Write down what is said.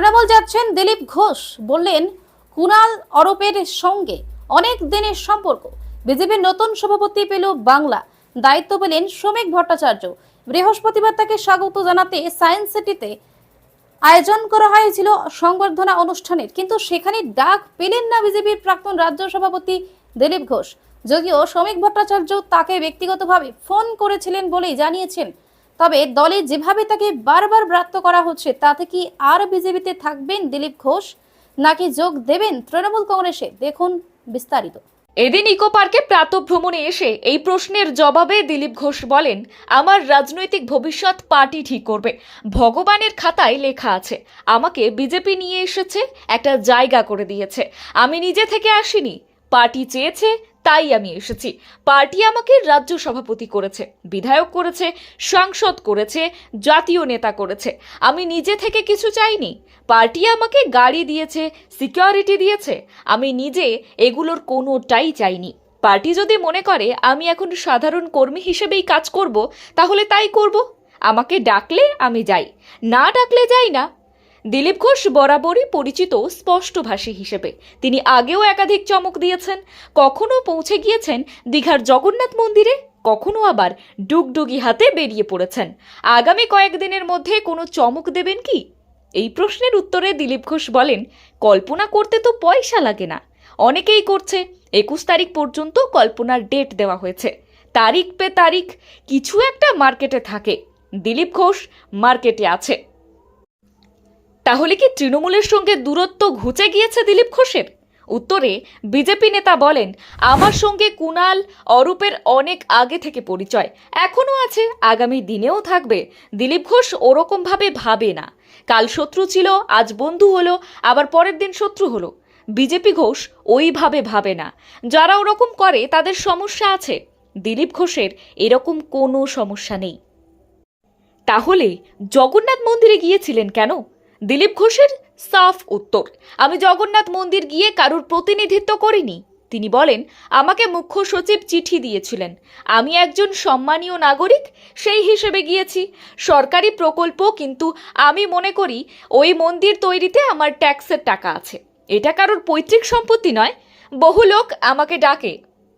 তৃণমূল যাচ্ছেন দিলীপ ঘোষ। বললেন, কুণাল অরূপের সঙ্গে অনেক দিনের সম্পর্ক। বিজেপির নতুন সভাপতি পেল বাংলা। দায়িত্ব পেলেন শ্রমিক ভট্টাচার্য। বৃহস্পতিবার তাকে স্বাগত জানাতে সায়েন্স সিটিতে আয়োজন করা হয়েছিল সংবর্ধনা অনুষ্ঠানের। কিন্তু সেখানে ডাক পেলেন না বিজেপির প্রাক্তন রাজ্য সভাপতি দিলীপ ঘোষ। যদিও শ্রমিক ভট্টাচার্য তাকে ব্যক্তিগতভাবে ফোন করেছিলেন বলেই জানিয়েছেন তবে দলে যেভাবে তাকে বারবার ব্রাত্য করা হচ্ছে, তাতে কি আর বিজেপিতে থাকবেন দিলীপ ঘোষ? নাকি যোগ দেবেন তৃণমূল কংগ্রেসে? দেখুন বিস্তারিত। এদিন ইকো পার্কে প্রাতঃভ্রমণে এসে এই প্রশ্নের জবাবে দিলীপ ঘোষ বলেন, আমার রাজনৈতিক ভবিষ্যৎ পার্টি ঠিক করবে। ভগবানের খাতায় লেখা আছে, আমাকে বিজেপি নিয়ে এসেছে, একটা জায়গা করে দিয়েছে। আমি নিজে থেকে আসিনি, পার্টি চেয়েছে তাই আমি এসেছি। পার্টি আমাকে রাজ্য সভাপতি করেছে, বিধায়ক করেছে, সাংসদ করেছে, জাতীয় নেতা করেছে। আমি নিজে থেকে কিছু চাইনি। পার্টি আমাকে গাড়ি দিয়েছে, সিকিউরিটি দিয়েছে। আমি নিজে এগুলোর কোনোটাই চাইনি। পার্টি যদি মনে করে, আমি এখন সাধারণ কর্মী হিসেবেই কাজ করব, তাহলে তাই করব। আমাকে ডাকলে আমি যাই, না ডাকলে যাই না দিলীপ ঘোষ বরাবরই পরিচিত স্পষ্টভাষী হিসেবে। তিনি আগেও একাধিক চমক দিয়েছেন, কখনো পৌঁছে গিয়েছেন দীঘার জগন্নাথ মন্দিরে, কখনো আবার ডুগডুগি হাতে বেরিয়ে পড়েছেন। আগামী কয়েকদিনের মধ্যে কোনো চমক দেবেন কি? এই প্রশ্নের উত্তরে দিলীপ ঘোষ বলেন, কল্পনা করতে তো পয়সা লাগে না। অনেকেই করছে, একুশ তারিখ পর্যন্ত কল্পনার ডেট দেওয়া হয়েছে। তারিখ পে তারিখ, কিছু একটা মার্কেটে থাকে। দিলীপ ঘোষ মার্কেটে আছে। তাহলে কি তৃণমূলের সঙ্গে দূরত্ব ঘুচে গিয়েছে দিলীপ ঘোষের? উত্তরে, বিজেপি নেতা বলেন, আমার সঙ্গে কুণাল অরূপের অনেক আগে থেকে পরিচয়, এখনও আছে, আগামী দিনেও থাকবে। দিলীপ ঘোষ ওরকমভাবে ভাবে না। কাল শত্রু ছিল, আজ বন্ধু হলো, আবার পরের দিন শত্রু হলো। বিজেপি ঘোষ ওইভাবে ভাবে না। যারা ওরকম করে, তাদের সমস্যা আছে। দিলীপ ঘোষের এরকম কোনো সমস্যা নেই। তাহলে জগন্নাথ মন্দিরে গিয়েছিলেন কেন? দিলীপ ঘোষের সাফ উত্তর। আমি জগন্নাথ মন্দির গিয়ে কারুর প্রতিনিধিত্ব করিনি। তিনি বলেন, আমাকে মুখ্য সচিব চিঠি দিয়েছিলেন। আমি একজন সম্মানীয় নাগরিক, সেই হিসেবে গিয়েছি। সরকারি প্রকল্প, কিন্তু আমি মনে করি, ওই মন্দির তৈরিতে আমার ট্যাক্সের টাকা আছে। এটা কারোর পৈতৃক সম্পত্তি নয়। বহু লোক আমাকে ডাকে।